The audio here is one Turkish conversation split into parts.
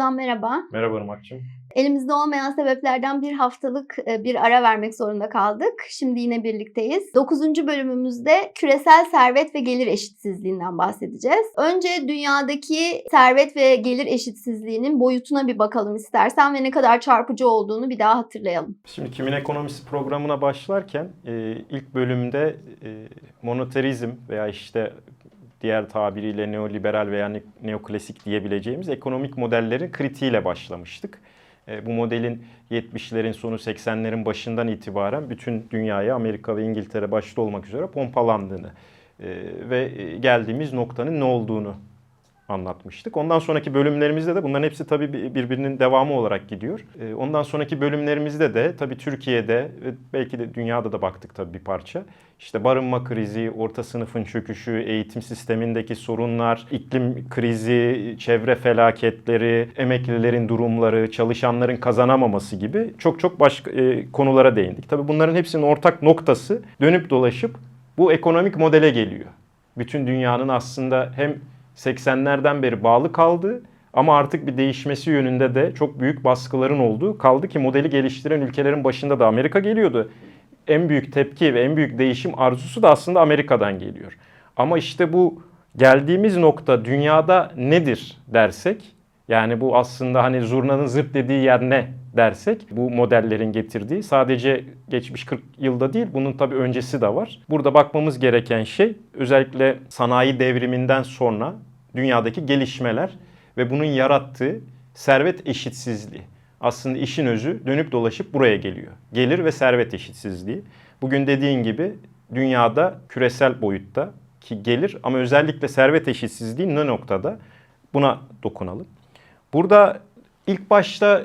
Ozan merhaba. Merhaba Irmak'cığım. Elimizde olmayan sebeplerden bir haftalık e, bir ara vermek zorunda kaldık. Şimdi yine birlikteyiz. 9. bölümümüzde küresel servet ve gelir eşitsizliğinden bahsedeceğiz. Önce dünyadaki servet ve gelir eşitsizliğinin boyutuna bir bakalım istersen ve ne kadar çarpıcı olduğunu bir daha hatırlayalım. Şimdi Kimin Ekonomisi programına başlarken e, ilk bölümde e, moneterizm veya işte diğer tabiriyle neoliberal veya ne- neoklasik diyebileceğimiz ekonomik modellerin kritiğiyle başlamıştık. E, bu modelin 70'lerin sonu 80'lerin başından itibaren bütün dünyaya Amerika ve İngiltere başta olmak üzere pompalandığını e, ve e, geldiğimiz noktanın ne olduğunu anlatmıştık. Ondan sonraki bölümlerimizde de bunların hepsi tabii bir- birbirinin devamı olarak gidiyor. Ee, Ondan sonraki bölümlerimizde de tabii Türkiye'de ve belki de dünyada da baktık tabii bir parça. İşte barınma krizi, orta sınıfın çöküşü, eğitim sistemindeki sorunlar, iklim krizi, çevre felaketleri, emeklilerin durumları, çalışanların kazanamaması gibi çok çok başka e, konulara değindik. Tabii bunların hepsinin ortak noktası dönüp dolaşıp bu ekonomik modele geliyor. Bütün dünyanın aslında hem 80'lerden beri bağlı kaldığı ama artık bir değişmesi yönünde de çok büyük baskıların olduğu kaldı ki modeli geliştiren ülkelerin başında da Amerika geliyordu. En büyük tepki ve en büyük değişim arzusu da aslında Amerika'dan geliyor. Ama işte bu geldiğimiz nokta dünyada nedir dersek yani bu aslında hani zurnanın zırt dediği yer ne dersek bu modellerin getirdiği sadece geçmiş 40 yılda değil bunun tabii öncesi de var. Burada bakmamız gereken şey özellikle sanayi devriminden sonra dünyadaki gelişmeler ve bunun yarattığı servet eşitsizliği. Aslında işin özü dönüp dolaşıp buraya geliyor. Gelir ve servet eşitsizliği. Bugün dediğin gibi dünyada küresel boyutta ki gelir ama özellikle servet eşitsizliği ne noktada? Buna dokunalım. Burada ilk başta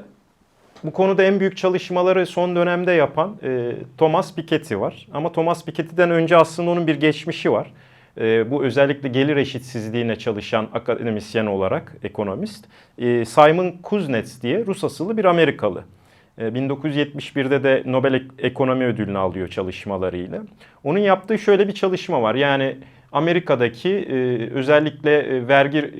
bu konuda en büyük çalışmaları son dönemde yapan e, Thomas Piketty var. Ama Thomas Piketty'den önce aslında onun bir geçmişi var. E, bu özellikle gelir eşitsizliğine çalışan akademisyen olarak ekonomist. E, Simon Kuznets diye Rus asıllı bir Amerikalı. E, 1971'de de Nobel Ek- Ekonomi Ödülünü alıyor çalışmalarıyla. Onun yaptığı şöyle bir çalışma var. Yani Amerika'daki e, özellikle e, vergi e,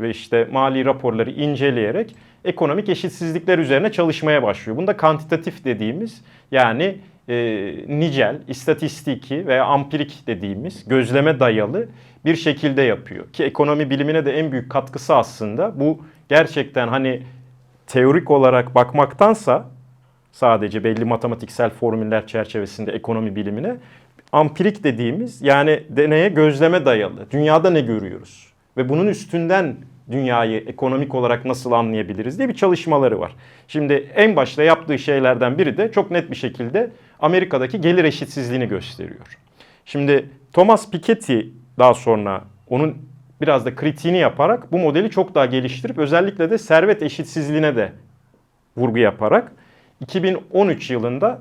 ve işte mali raporları inceleyerek ekonomik eşitsizlikler üzerine çalışmaya başlıyor. Bunda kantitatif dediğimiz yani e, nicel, istatistiki veya ampirik dediğimiz gözleme dayalı bir şekilde yapıyor. Ki ekonomi bilimine de en büyük katkısı aslında bu gerçekten hani teorik olarak bakmaktansa sadece belli matematiksel formüller çerçevesinde ekonomi bilimine ampirik dediğimiz yani deneye gözleme dayalı. Dünyada ne görüyoruz? Ve bunun üstünden dünyayı ekonomik olarak nasıl anlayabiliriz diye bir çalışmaları var. Şimdi en başta yaptığı şeylerden biri de çok net bir şekilde Amerika'daki gelir eşitsizliğini gösteriyor. Şimdi Thomas Piketty daha sonra onun biraz da kritiğini yaparak bu modeli çok daha geliştirip özellikle de servet eşitsizliğine de vurgu yaparak 2013 yılında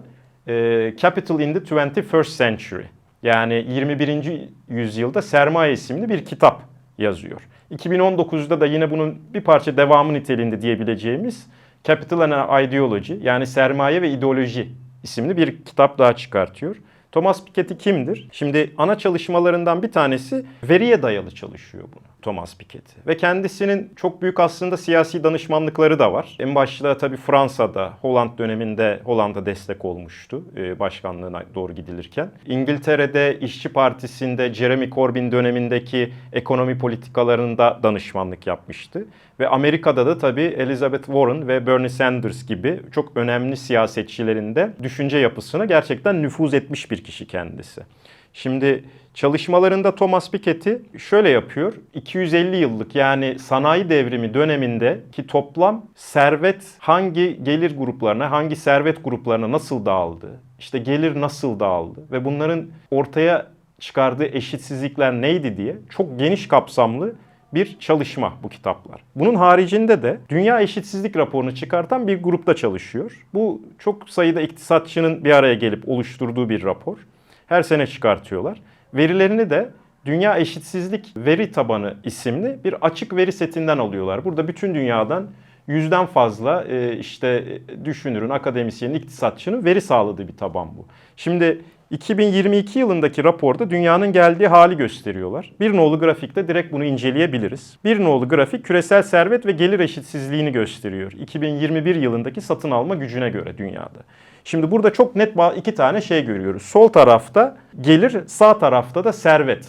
e, Capital in the 21st Century yani 21. yüzyılda Sermaye isimli bir kitap yazıyor. 2019'da da yine bunun bir parça devamı niteliğinde diyebileceğimiz Capital and Ideology yani Sermaye ve İdeoloji isimli bir kitap daha çıkartıyor. Thomas Piketty kimdir? Şimdi ana çalışmalarından bir tanesi veriye dayalı çalışıyor bunu Thomas Piketty. Ve kendisinin çok büyük aslında siyasi danışmanlıkları da var. En başta tabii Fransa'da, Holland döneminde Hollanda destek olmuştu e, başkanlığına doğru gidilirken. İngiltere'de İşçi Partisi'nde Jeremy Corbyn dönemindeki ekonomi politikalarında danışmanlık yapmıştı. Ve Amerika'da da tabii Elizabeth Warren ve Bernie Sanders gibi çok önemli siyasetçilerinde düşünce yapısına gerçekten nüfuz etmiş bir kişi kendisi. Şimdi çalışmalarında Thomas Piketty şöyle yapıyor. 250 yıllık yani sanayi devrimi dönemindeki toplam servet hangi gelir gruplarına, hangi servet gruplarına nasıl dağıldı? İşte gelir nasıl dağıldı ve bunların ortaya çıkardığı eşitsizlikler neydi diye çok geniş kapsamlı bir çalışma bu kitaplar. Bunun haricinde de dünya eşitsizlik raporunu çıkartan bir grupta çalışıyor. Bu çok sayıda iktisatçının bir araya gelip oluşturduğu bir rapor. Her sene çıkartıyorlar. Verilerini de Dünya Eşitsizlik Veri Tabanı isimli bir açık veri setinden alıyorlar. Burada bütün dünyadan yüzden fazla e, işte e, düşünürün, akademisyenin, iktisatçının veri sağladığı bir taban bu. Şimdi 2022 yılındaki raporda dünyanın geldiği hali gösteriyorlar. Bir nolu grafikte direkt bunu inceleyebiliriz. Bir nolu grafik küresel servet ve gelir eşitsizliğini gösteriyor. 2021 yılındaki satın alma gücüne göre dünyada. Şimdi burada çok net iki tane şey görüyoruz. Sol tarafta gelir, sağ tarafta da servet.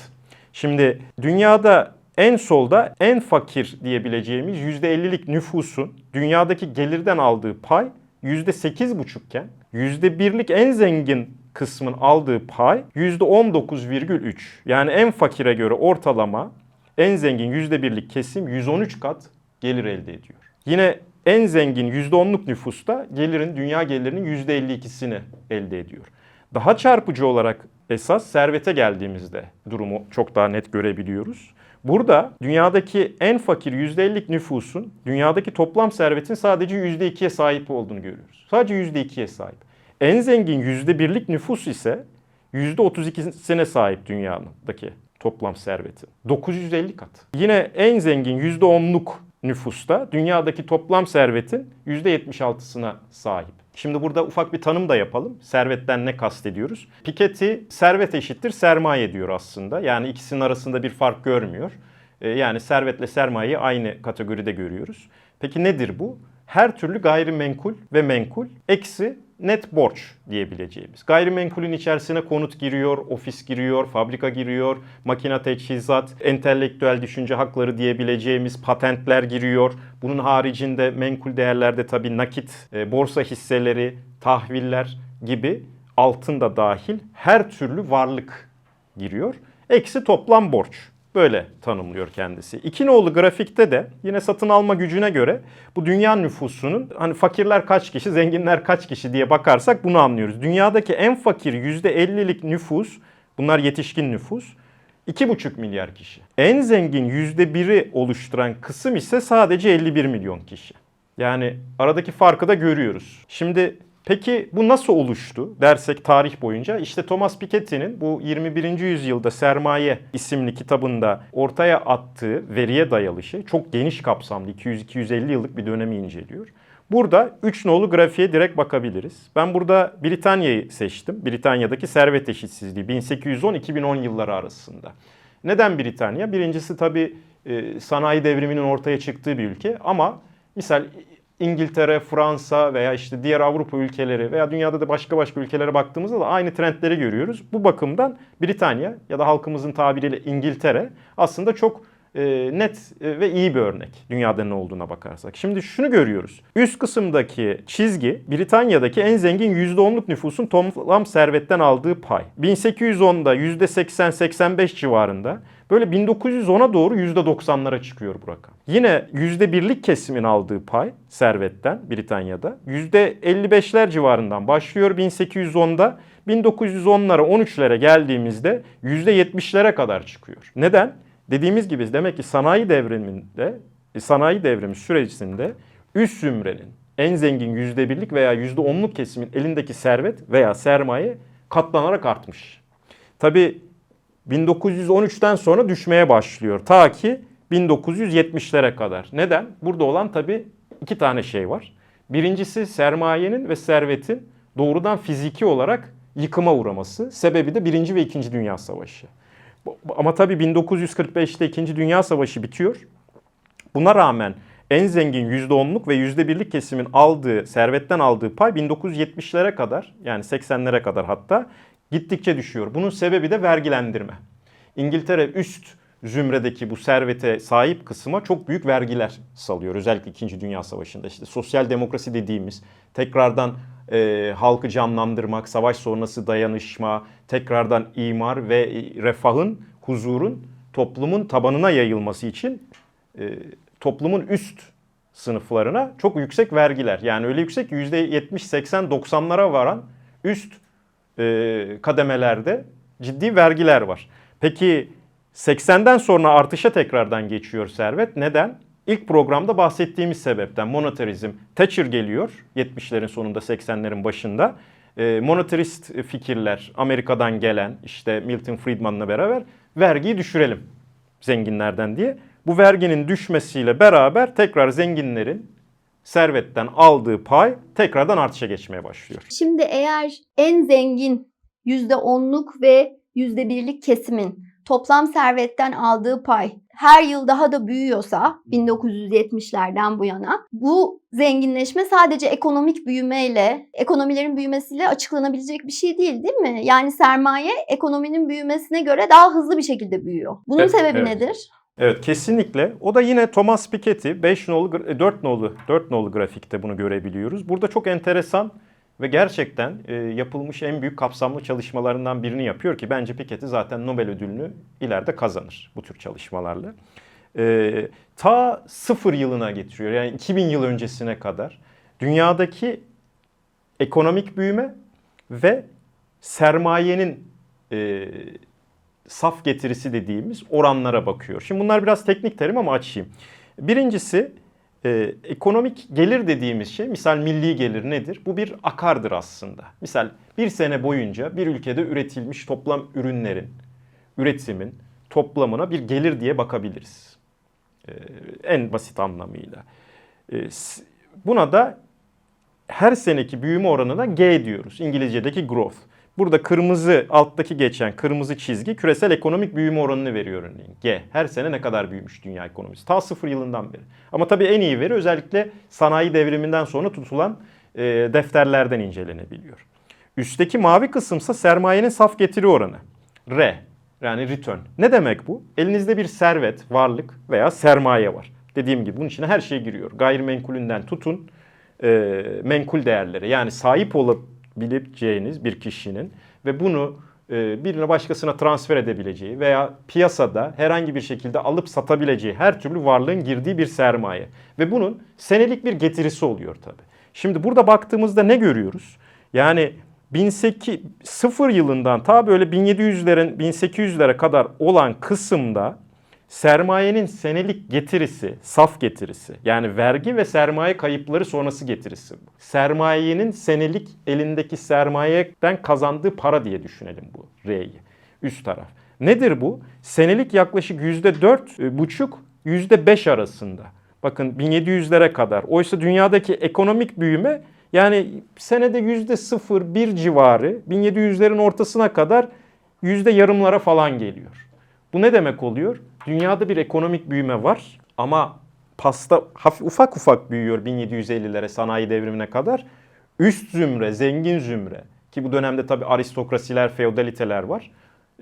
Şimdi dünyada en solda en fakir diyebileceğimiz %50'lik nüfusun dünyadaki gelirden aldığı pay %8,5 iken %1'lik en zengin kısmın aldığı pay %19,3. Yani en fakire göre ortalama en zengin %1'lik kesim 113 kat gelir elde ediyor. Yine en zengin %10'luk nüfusta gelirin dünya gelirinin %52'sini elde ediyor. Daha çarpıcı olarak esas servete geldiğimizde durumu çok daha net görebiliyoruz. Burada dünyadaki en fakir %50'lik nüfusun dünyadaki toplam servetin sadece %2'ye sahip olduğunu görüyoruz. Sadece %2'ye sahip. En zengin %1'lik nüfus ise %32'sine sahip dünyadaki toplam servetin. 950 kat. Yine en zengin %10'luk nüfusta dünyadaki toplam servetin %76'sına sahip. Şimdi burada ufak bir tanım da yapalım. Servetten ne kastediyoruz? Piketty servet eşittir sermaye diyor aslında. Yani ikisinin arasında bir fark görmüyor. Ee, Yani servetle sermayeyi aynı kategoride görüyoruz. Peki nedir bu? Her türlü gayrimenkul ve menkul eksi net borç diyebileceğimiz. Gayrimenkulün içerisine konut giriyor, ofis giriyor, fabrika giriyor, makine teçhizat, entelektüel düşünce hakları diyebileceğimiz patentler giriyor. Bunun haricinde menkul değerlerde tabii nakit, e, borsa hisseleri, tahviller gibi altın da dahil her türlü varlık giriyor. Eksi toplam borç. Böyle tanımlıyor kendisi. İki nolu grafikte de yine satın alma gücüne göre bu dünya nüfusunun hani fakirler kaç kişi, zenginler kaç kişi diye bakarsak bunu anlıyoruz. Dünyadaki en fakir %50'lik nüfus, bunlar yetişkin nüfus, 2,5 milyar kişi. En zengin %1'i oluşturan kısım ise sadece 51 milyon kişi. Yani aradaki farkı da görüyoruz. Şimdi peki bu nasıl oluştu dersek tarih boyunca? İşte Thomas Piketty'nin bu 21. yüzyılda Sermaye isimli kitabında ortaya attığı veriye dayalı şey çok geniş kapsamlı 200-250 yıllık bir dönemi inceliyor. Burada 3 nolu grafiğe direkt bakabiliriz. Ben burada Britanya'yı seçtim. Britanya'daki servet eşitsizliği 1810-2010 yılları arasında. Neden Britanya? Birincisi tabii e, sanayi devriminin ortaya çıktığı bir ülke ama misal İngiltere, Fransa veya işte diğer Avrupa ülkeleri veya dünyada da başka başka ülkelere baktığımızda da aynı trendleri görüyoruz. Bu bakımdan Britanya ya da halkımızın tabiriyle İngiltere aslında çok e, net e, ve iyi bir örnek dünyada ne olduğuna bakarsak. Şimdi şunu görüyoruz. Üst kısımdaki çizgi Britanya'daki en zengin %10'luk nüfusun toplam servetten aldığı pay. 1810'da %80-85 civarında böyle 1910'a doğru %90'lara çıkıyor bu rakam. Yine %1'lik kesimin aldığı pay servetten Britanya'da %55'ler civarından başlıyor 1810'da. 1910'lara 13'lere geldiğimizde %70'lere kadar çıkıyor. Neden? Dediğimiz gibi demek ki sanayi devriminde, e, sanayi devrimi sürecinde üst zümrenin en zengin %1'lik veya %10'luk kesimin elindeki servet veya sermaye katlanarak artmış. Tabi 1913'ten sonra düşmeye başlıyor. Ta ki 1970'lere kadar. Neden? Burada olan tabi iki tane şey var. Birincisi sermayenin ve servetin doğrudan fiziki olarak yıkıma uğraması. Sebebi de Birinci ve İkinci Dünya Savaşı. Ama tabii 1945'te 2. Dünya Savaşı bitiyor. Buna rağmen en zengin %10'luk ve %1'lik kesimin aldığı, servetten aldığı pay 1970'lere kadar yani 80'lere kadar hatta gittikçe düşüyor. Bunun sebebi de vergilendirme. İngiltere üst zümredeki bu servete sahip kısma çok büyük vergiler salıyor. Özellikle 2. Dünya Savaşı'nda işte sosyal demokrasi dediğimiz tekrardan e, halkı canlandırmak, savaş sonrası dayanışma, tekrardan imar ve refahın, huzurun toplumun tabanına yayılması için e, toplumun üst sınıflarına çok yüksek vergiler. Yani öyle yüksek ki %70, 80, 90'lara varan üst e, kademelerde ciddi vergiler var. Peki 80'den sonra artışa tekrardan geçiyor servet. Neden? İlk programda bahsettiğimiz sebepten monetarizm. Thatcher geliyor 70'lerin sonunda 80'lerin başında. E, monetarist fikirler Amerika'dan gelen işte Milton Friedman'la beraber vergiyi düşürelim zenginlerden diye. Bu verginin düşmesiyle beraber tekrar zenginlerin servetten aldığı pay tekrardan artışa geçmeye başlıyor. Şimdi eğer en zengin %10'luk ve %1'lik kesimin toplam servetten aldığı pay her yıl daha da büyüyorsa 1970'lerden bu yana bu zenginleşme sadece ekonomik büyümeyle, ekonomilerin büyümesiyle açıklanabilecek bir şey değil değil mi? Yani sermaye ekonominin büyümesine göre daha hızlı bir şekilde büyüyor. Bunun Evet, sebebi evet. nedir? Evet kesinlikle. O da yine Thomas Piketty 5 nolu, gra- 4 nolu, 4 nolu grafikte bunu görebiliyoruz. Burada çok enteresan ve gerçekten e, yapılmış en büyük kapsamlı çalışmalarından birini yapıyor ki bence Piketty zaten Nobel ödülünü ileride kazanır bu tür çalışmalarla. E, ta sıfır yılına getiriyor yani 2000 yıl öncesine kadar dünyadaki ekonomik büyüme ve sermayenin e, saf getirisi dediğimiz oranlara bakıyor. Şimdi bunlar biraz teknik terim ama açayım. Birincisi e, ekonomik gelir dediğimiz şey misal milli gelir nedir? Bu bir akardır aslında. Misal bir sene boyunca bir ülkede üretilmiş toplam ürünlerin, üretimin toplamına bir gelir diye bakabiliriz. E, en basit anlamıyla. E, buna da her seneki büyüme oranına G diyoruz. İngilizce'deki growth. Burada kırmızı alttaki geçen kırmızı çizgi küresel ekonomik büyüme oranını veriyor örneğin. G. Her sene ne kadar büyümüş dünya ekonomisi. Ta sıfır yılından beri. Ama tabii en iyi veri özellikle sanayi devriminden sonra tutulan e, defterlerden incelenebiliyor. Üstteki mavi kısımsa sermayenin saf getiri oranı. R. Yani return. Ne demek bu? Elinizde bir servet, varlık veya sermaye var. Dediğim gibi bunun içine her şey giriyor. Gayrimenkulünden tutun e, menkul değerlere. Yani sahip olabileceğiniz bir kişinin ve bunu e, birine başkasına transfer edebileceği veya piyasada herhangi bir şekilde alıp satabileceği her türlü varlığın girdiği bir sermaye. Ve bunun senelik bir getirisi oluyor tabii. Şimdi burada baktığımızda ne görüyoruz? Yani 1800 0 yılından ta böyle 1700'lerin 1800'lere kadar olan kısımda sermayenin senelik getirisi, saf getirisi yani vergi ve sermaye kayıpları sonrası getirisi. Sermayenin senelik elindeki sermayeden kazandığı para diye düşünelim bu R'yi. Üst taraf. Nedir bu? Senelik yaklaşık %4,5 %5 arasında. Bakın 1700'lere kadar. Oysa dünyadaki ekonomik büyüme yani senede %0,1 civarı 1700'lerin ortasına kadar yüzde yarımlara falan geliyor. Bu ne demek oluyor? Dünyada bir ekonomik büyüme var ama pasta hafif, ufak ufak büyüyor 1750'lere sanayi devrimine kadar. Üst zümre, zengin zümre ki bu dönemde tabii aristokrasiler, feodaliteler var.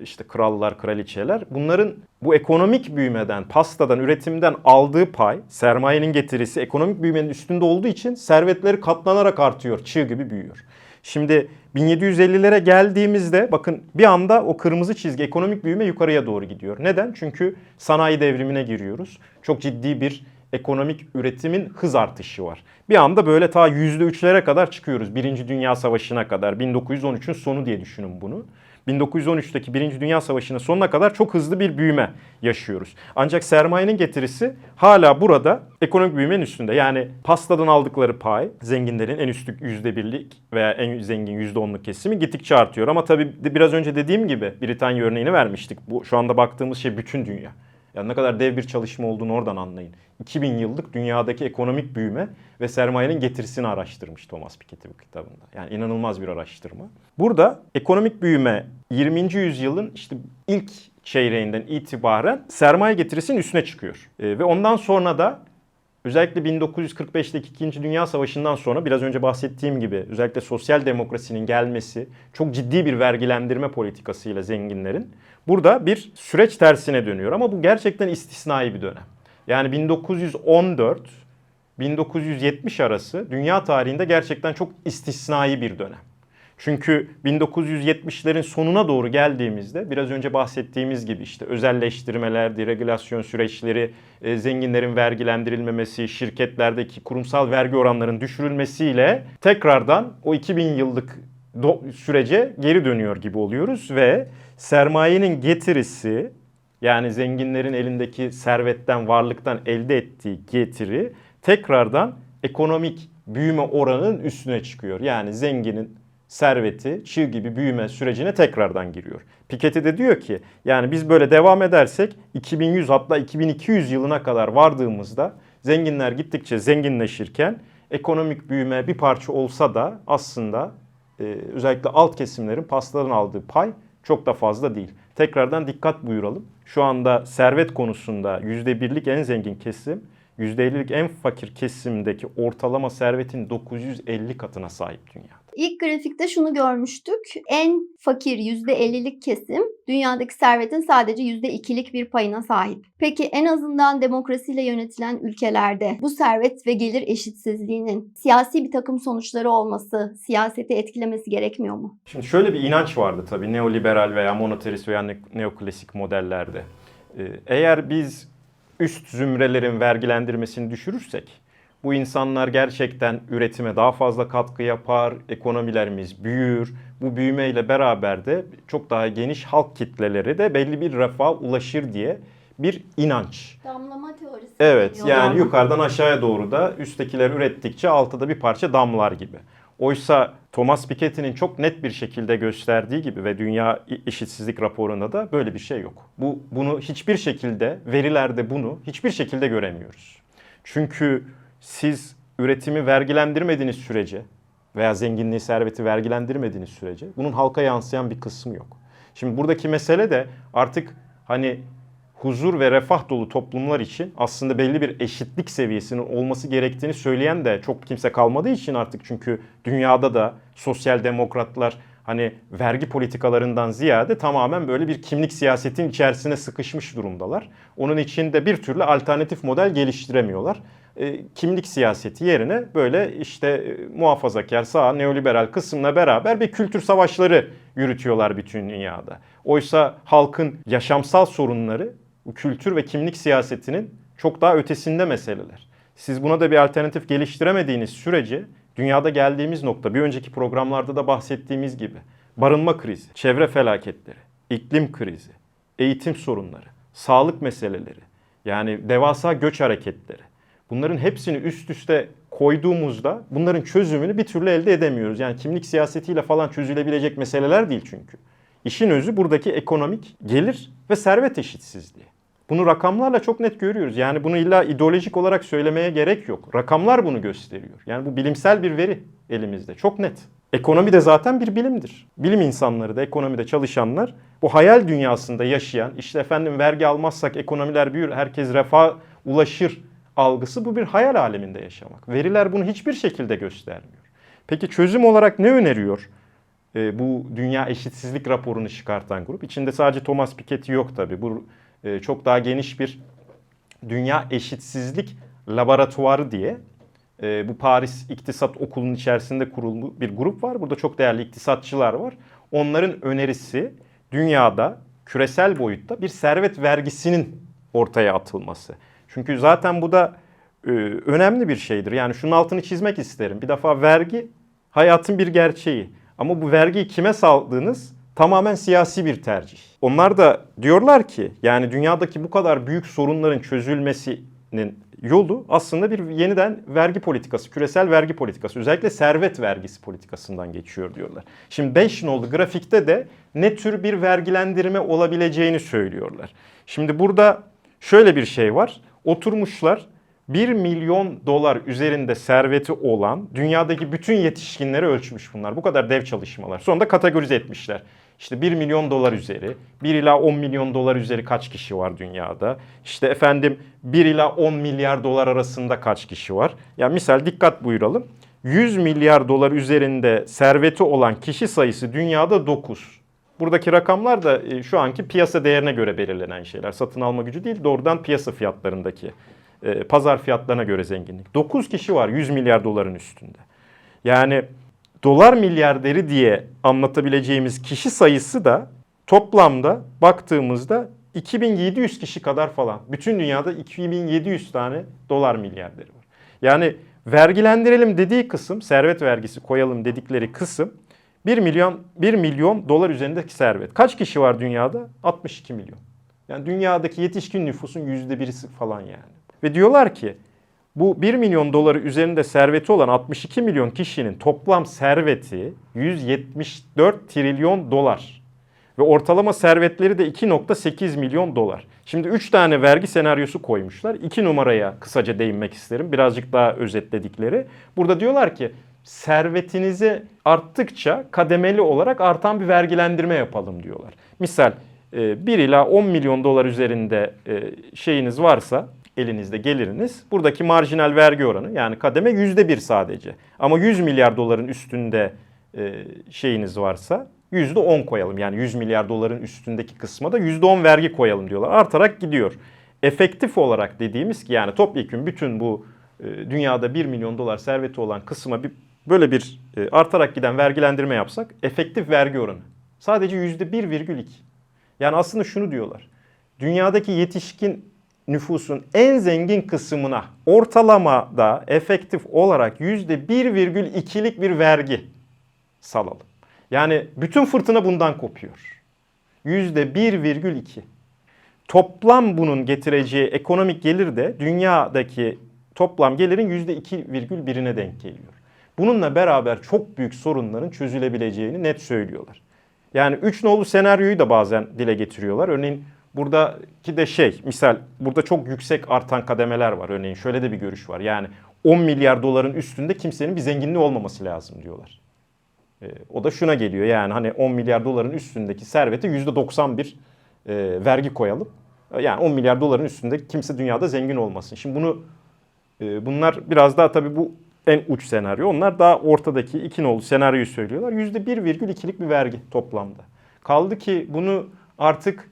İşte krallar, kraliçeler. Bunların bu ekonomik büyümeden, pastadan, üretimden aldığı pay, sermayenin getirisi ekonomik büyümenin üstünde olduğu için servetleri katlanarak artıyor, çığ gibi büyüyor. Şimdi 1750'lere geldiğimizde bakın bir anda o kırmızı çizgi ekonomik büyüme yukarıya doğru gidiyor. Neden? Çünkü sanayi devrimine giriyoruz. Çok ciddi bir ekonomik üretimin hız artışı var. Bir anda böyle ta %3'lere kadar çıkıyoruz. Birinci Dünya Savaşı'na kadar. 1913'ün sonu diye düşünün bunu. 1913'teki Birinci Dünya Savaşı'nın sonuna kadar çok hızlı bir büyüme yaşıyoruz. Ancak sermayenin getirisi hala burada ekonomik büyümenin üstünde. Yani pastadan aldıkları pay, zenginlerin en üstlük %1'lik veya en zengin %10'luk kesimi gittikçe artıyor. Ama tabii biraz önce dediğim gibi Britanya örneğini vermiştik. Bu şu anda baktığımız şey bütün dünya. Yani ne kadar dev bir çalışma olduğunu oradan anlayın. 2000 yıllık dünyadaki ekonomik büyüme ve sermayenin getirisini araştırmış Thomas Piketty bu kitabında. Yani inanılmaz bir araştırma. Burada ekonomik büyüme 20. yüzyılın işte ilk çeyreğinden itibaren sermaye getirisinin üstüne çıkıyor. Ee, ve ondan sonra da Özellikle 1945'teki 2. Dünya Savaşı'ndan sonra biraz önce bahsettiğim gibi özellikle sosyal demokrasinin gelmesi, çok ciddi bir vergilendirme politikasıyla zenginlerin burada bir süreç tersine dönüyor. Ama bu gerçekten istisnai bir dönem. Yani 1914 1970 arası dünya tarihinde gerçekten çok istisnai bir dönem. Çünkü 1970'lerin sonuna doğru geldiğimizde biraz önce bahsettiğimiz gibi işte özelleştirmeler, deregülasyon süreçleri, e, zenginlerin vergilendirilmemesi, şirketlerdeki kurumsal vergi oranlarının düşürülmesiyle tekrardan o 2000 yıllık sürece geri dönüyor gibi oluyoruz ve sermayenin getirisi yani zenginlerin elindeki servetten, varlıktan elde ettiği getiri tekrardan ekonomik büyüme oranının üstüne çıkıyor. Yani zenginin serveti çığ gibi büyüme sürecine tekrardan giriyor. Piketty de diyor ki yani biz böyle devam edersek 2100 hatta 2200 yılına kadar vardığımızda zenginler gittikçe zenginleşirken ekonomik büyüme bir parça olsa da aslında e, özellikle alt kesimlerin pastadan aldığı pay çok da fazla değil. Tekrardan dikkat buyuralım. Şu anda servet konusunda %1'lik en zengin kesim, %50'lik en fakir kesimdeki ortalama servetin 950 katına sahip dünyada. İlk grafikte şunu görmüştük. En fakir %50'lik kesim dünyadaki servetin sadece %2'lik bir payına sahip. Peki en azından demokrasiyle yönetilen ülkelerde bu servet ve gelir eşitsizliğinin siyasi bir takım sonuçları olması, siyaseti etkilemesi gerekmiyor mu? Şimdi şöyle bir inanç vardı tabii neoliberal veya monetarist veya ne- neoklasik modellerde. Ee, Eğer biz üst zümrelerin vergilendirmesini düşürürsek bu insanlar gerçekten üretime daha fazla katkı yapar, ekonomilerimiz büyür. Bu büyümeyle beraber de çok daha geniş halk kitleleri de belli bir refaha ulaşır diye bir inanç. Damlama teorisi. Evet yani yukarıdan aşağıya doğru da üsttekiler ürettikçe altıda bir parça damlar gibi. Oysa Thomas Piketty'nin çok net bir şekilde gösterdiği gibi ve Dünya Eşitsizlik raporunda da böyle bir şey yok. Bu bunu hiçbir şekilde verilerde bunu hiçbir şekilde göremiyoruz. Çünkü siz üretimi vergilendirmediğiniz sürece veya zenginliği, serveti vergilendirmediğiniz sürece bunun halka yansıyan bir kısmı yok. Şimdi buradaki mesele de artık hani huzur ve refah dolu toplumlar için aslında belli bir eşitlik seviyesinin olması gerektiğini söyleyen de çok kimse kalmadığı için artık çünkü dünyada da sosyal demokratlar hani vergi politikalarından ziyade tamamen böyle bir kimlik siyasetin içerisine sıkışmış durumdalar. Onun için de bir türlü alternatif model geliştiremiyorlar. E, kimlik siyaseti yerine böyle işte e, muhafazakar sağ neoliberal kısımla beraber bir kültür savaşları yürütüyorlar bütün dünyada. Oysa halkın yaşamsal sorunları kültür ve kimlik siyasetinin çok daha ötesinde meseleler. Siz buna da bir alternatif geliştiremediğiniz sürece dünyada geldiğimiz nokta bir önceki programlarda da bahsettiğimiz gibi barınma krizi, çevre felaketleri, iklim krizi, eğitim sorunları, sağlık meseleleri, yani devasa göç hareketleri. Bunların hepsini üst üste koyduğumuzda bunların çözümünü bir türlü elde edemiyoruz. Yani kimlik siyasetiyle falan çözülebilecek meseleler değil çünkü. İşin özü buradaki ekonomik gelir ve servet eşitsizliği. Bunu rakamlarla çok net görüyoruz. Yani bunu illa ideolojik olarak söylemeye gerek yok. Rakamlar bunu gösteriyor. Yani bu bilimsel bir veri elimizde. Çok net. Ekonomi de zaten bir bilimdir. Bilim insanları da ekonomide çalışanlar bu hayal dünyasında yaşayan işte efendim vergi almazsak ekonomiler büyür, herkes refah ulaşır algısı bu bir hayal aleminde yaşamak. Veriler bunu hiçbir şekilde göstermiyor. Peki çözüm olarak ne öneriyor? e, bu dünya eşitsizlik raporunu çıkartan grup. İçinde sadece Thomas Piketty yok tabii. Bu e, çok daha geniş bir dünya eşitsizlik laboratuvarı diye e, bu Paris İktisat Okulu'nun içerisinde kurulmuş bir grup var. Burada çok değerli iktisatçılar var. Onların önerisi dünyada küresel boyutta bir servet vergisinin ortaya atılması. Çünkü zaten bu da e, önemli bir şeydir. Yani şunun altını çizmek isterim. Bir defa vergi hayatın bir gerçeği. Ama bu vergiyi kime saldığınız tamamen siyasi bir tercih. Onlar da diyorlar ki yani dünyadaki bu kadar büyük sorunların çözülmesinin yolu aslında bir yeniden vergi politikası, küresel vergi politikası, özellikle servet vergisi politikasından geçiyor diyorlar. Şimdi 5 nolu grafikte de ne tür bir vergilendirme olabileceğini söylüyorlar. Şimdi burada şöyle bir şey var. Oturmuşlar 1 milyon dolar üzerinde serveti olan dünyadaki bütün yetişkinleri ölçmüş bunlar. Bu kadar dev çalışmalar. Sonra da kategorize etmişler. İşte 1 milyon dolar üzeri, 1 ila 10 milyon dolar üzeri kaç kişi var dünyada? İşte efendim 1 ila 10 milyar dolar arasında kaç kişi var? Ya misal dikkat buyuralım. 100 milyar dolar üzerinde serveti olan kişi sayısı dünyada 9. Buradaki rakamlar da e, şu anki piyasa değerine göre belirlenen şeyler. Satın alma gücü değil doğrudan piyasa fiyatlarındaki e, pazar fiyatlarına göre zenginlik. 9 kişi var 100 milyar doların üstünde. Yani dolar milyarderi diye anlatabileceğimiz kişi sayısı da toplamda baktığımızda 2700 kişi kadar falan. Bütün dünyada 2700 tane dolar milyarderi var. Yani vergilendirelim dediği kısım, servet vergisi koyalım dedikleri kısım 1 milyon 1 milyon dolar üzerindeki servet. Kaç kişi var dünyada? 62 milyon. Yani dünyadaki yetişkin nüfusun yüzde birisi falan yani. Ve diyorlar ki bu 1 milyon doları üzerinde serveti olan 62 milyon kişinin toplam serveti 174 trilyon dolar. Ve ortalama servetleri de 2.8 milyon dolar. Şimdi 3 tane vergi senaryosu koymuşlar. 2 numaraya kısaca değinmek isterim. Birazcık daha özetledikleri. Burada diyorlar ki servetinizi arttıkça kademeli olarak artan bir vergilendirme yapalım diyorlar. Misal e, 1 ila 10 milyon dolar üzerinde e, şeyiniz varsa elinizde geliriniz buradaki marjinal vergi oranı yani kademe %1 sadece. Ama 100 milyar doların üstünde e, şeyiniz varsa %10 koyalım. Yani 100 milyar doların üstündeki kısma da %10 vergi koyalım diyorlar. Artarak gidiyor. Efektif olarak dediğimiz ki yani topyekun bütün bu e, dünyada 1 milyon dolar serveti olan kısma bir böyle bir e, artarak giden vergilendirme yapsak efektif vergi oranı sadece %1,2. Yani aslında şunu diyorlar. Dünyadaki yetişkin nüfusun en zengin kısmına ortalamada efektif olarak %1,2'lik bir vergi salalım. Yani bütün fırtına bundan kopuyor. %1,2. Toplam bunun getireceği ekonomik gelir de dünyadaki toplam gelirin %2,1'ine denk geliyor. Bununla beraber çok büyük sorunların çözülebileceğini net söylüyorlar. Yani üç nolu senaryoyu da bazen dile getiriyorlar. Örneğin buradaki de şey, misal burada çok yüksek artan kademeler var. Örneğin şöyle de bir görüş var. Yani 10 milyar doların üstünde kimsenin bir zenginliği olmaması lazım diyorlar. E, o da şuna geliyor yani hani 10 milyar doların üstündeki servete %91 e, vergi koyalım. E, Yani 10 milyar doların üstünde kimse dünyada zengin olmasın. Şimdi bunu e, bunlar biraz daha tabii bu en uç senaryo. Onlar daha ortadaki iki nolu senaryoyu söylüyorlar. %1,2'lik bir vergi toplamda. Kaldı ki bunu artık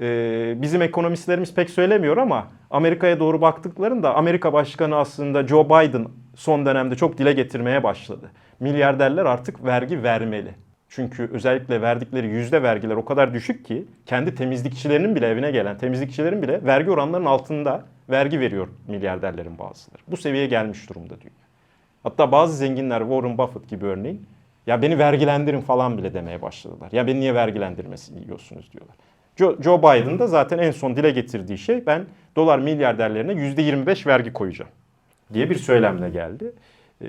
e, bizim ekonomistlerimiz pek söylemiyor ama Amerika'ya doğru baktıklarında Amerika Başkanı aslında Joe Biden son dönemde çok dile getirmeye başladı. Milyarderler artık vergi vermeli. Çünkü özellikle verdikleri yüzde vergiler o kadar düşük ki kendi temizlikçilerinin bile evine gelen temizlikçilerin bile vergi oranlarının altında vergi veriyor milyarderlerin bazıları. Bu seviyeye gelmiş durumda diyor. Hatta bazı zenginler Warren Buffett gibi örneğin ya beni vergilendirin falan bile demeye başladılar. Ya beni niye vergilendirmesini yiyorsunuz diyorlar. Joe, Joe Biden da zaten en son dile getirdiği şey ben dolar milyarderlerine %25 vergi koyacağım diye bir söylemle geldi. Ee,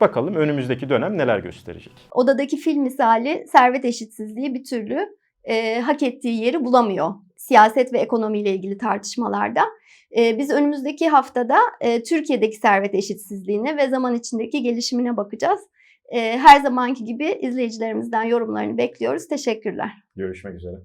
bakalım önümüzdeki dönem neler gösterecek. Odadaki fil misali servet eşitsizliği bir türlü e, hak ettiği yeri bulamıyor siyaset ve ekonomiyle ilgili tartışmalarda. E, biz önümüzdeki haftada e, Türkiye'deki servet eşitsizliğine ve zaman içindeki gelişimine bakacağız. E, her zamanki gibi izleyicilerimizden yorumlarını bekliyoruz. Teşekkürler. Görüşmek üzere.